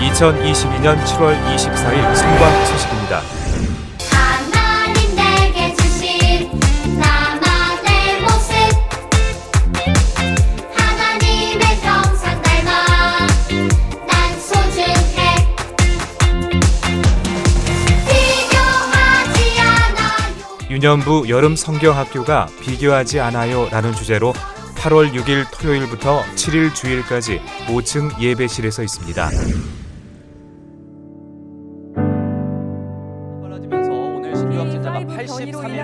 2022년 7월 24일 성광 소식입니다. 하나님 내게 주신 나만의 모습 하나님의 형상 닮아 난 소중해 비교하지 않아요 유년부 여름 성경학교가 비교하지 않아요 라는 주제로 8월 6일 토요일부터 7일 주일까지 5층 예배실에서 있습니다.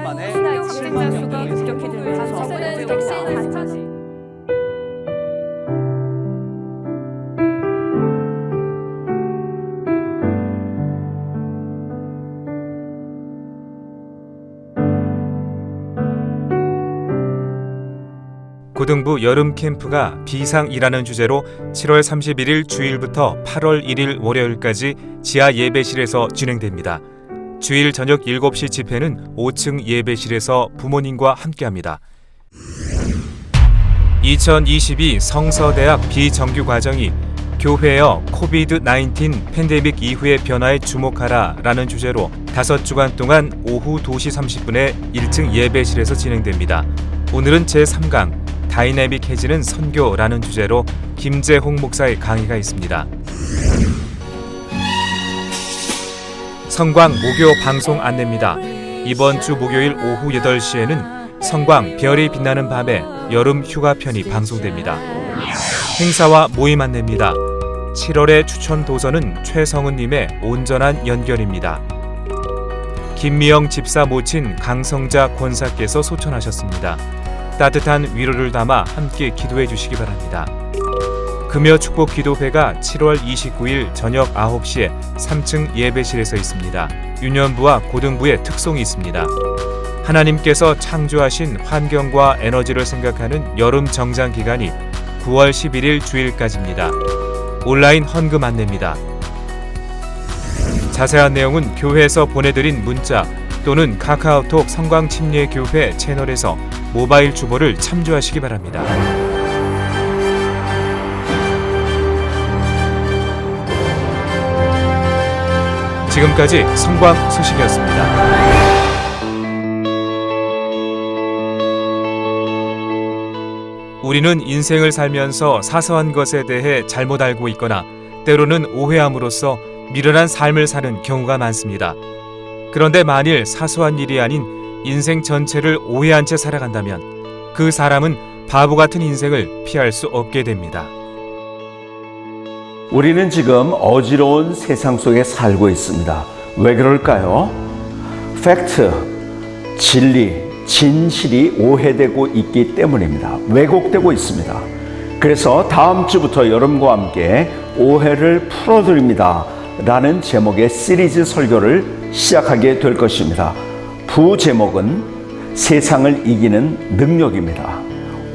83일 만에 신규 7만 확진자 명대로 수가 급격히 늘면서 백신 고등부 여름 캠프가 비상이라는 주제로 7월 31일 주일부터 8월 1일 월요일까지 지하 예배실에서 진행됩니다. 주일 저녁 7시 집회는 5층 예배실에서 부모님과 함께합니다. 2022 성서대학 비정규 과정이 교회여 코비드-19 팬데믹 이후의 변화에 주목하라라는 주제로 5주간 동안 오후 2시 30분에 1층 예배실에서 진행됩니다. 오늘은 제3강 다이내믹해지는 선교라는 주제로 김재홍 목사의 강의가 있습니다. 성광 목요 방송 안내입니다. 이번 주 목요일 오후 8시에는 성광 별이 빛나는 밤에 여름 휴가 편이 방송됩니다. 행사와 모임 안내입니다. 7월의 추천 도서는 최성은님의 온전한 연결입니다. 김미영 집사 모친 강성자 권사께서 소천하셨습니다. 따뜻한 위로를 담아 함께 기도해 주시기 바랍니다. 금요 축복 기도회가 7월 29일 저녁 9시에 3층 예배실에서 있습니다. 유년부와 고등부의 특송이 있습니다. 하나님께서 창조하신 환경과 에너지를 생각하는 여름 정장 기간이 9월 11일 주일까지입니다. 온라인 헌금 안내입니다. 자세한 내용은 교회에서 보내드린 문자 또는 카카오톡 성광침례교회 채널에서 모바일 주보를 참조하시기 바랍니다. 지금까지 성광 소식이었습니다. 우리는 인생을 살면서 사소한 것에 대해 잘못 알고 있거나 때로는 오해함으로써 미련한 삶을 사는 경우가 많습니다. 그런데 만일 사소한 일이 아닌 인생 전체를 오해한 채 살아간다면 그 사람은 바보 같은 인생을 피할 수 없게 됩니다. 우리는 지금 어지러운 세상 속에 살고 있습니다. 왜 그럴까요? 팩트, 진리, 진실이 오해되고 있기 때문입니다. 왜곡되고 있습니다. 그래서 다음 주부터 여러분과 함께 오해를 풀어드립니다. 라는 제목의 시리즈 설교를 시작하게 될 것입니다. 부제목은 세상을 이기는 능력입니다.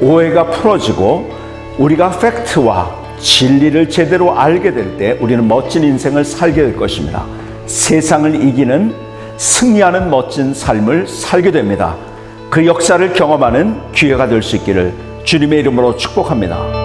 오해가 풀어지고 우리가 팩트와 진리를 제대로 알게 될 때 우리는 멋진 인생을 살게 될 것입니다. 세상을 이기는 승리하는 멋진 삶을 살게 됩니다. 그 역사를 경험하는 기회가 될 수 있기를 주님의 이름으로 축복합니다.